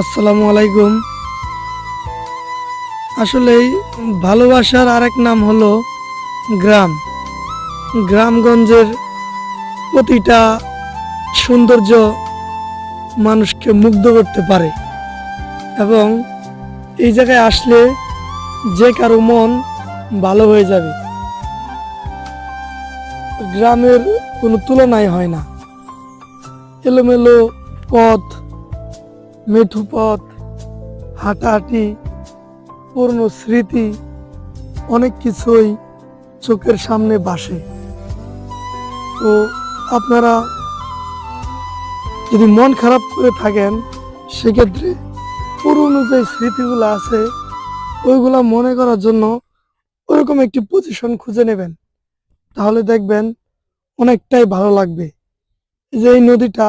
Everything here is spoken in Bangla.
আসসালামু আলাইকুম। আসলেই ভালোবাসার আরেক নাম হলো গ্রাম। গ্রামগঞ্জের প্রতিটা সৌন্দর্য মানুষকে মুগ্ধ করতে পারে এবং এই জায়গায় আসলে যে কারও মন ভালো হয়ে যাবে, গ্রামের কোনো তুলনাই হয় না। এলোমেলো পথ মেঠু পথ হাঁটাহাঁটি পুরনো স্মৃতি, অনেক কিছুই চোখের সামনে বাসে তো আপনারা যদি মন খারাপ করে থাকেন, সেক্ষেত্রে পুরনো যে স্মৃতিগুলো আছে, ওইগুলা মনে করার জন্য ওরকম একটি পজিশন খুঁজে নেবেন। তাহলে দেখবেন অনেকটাই ভালো লাগবে। যে এই নদীটা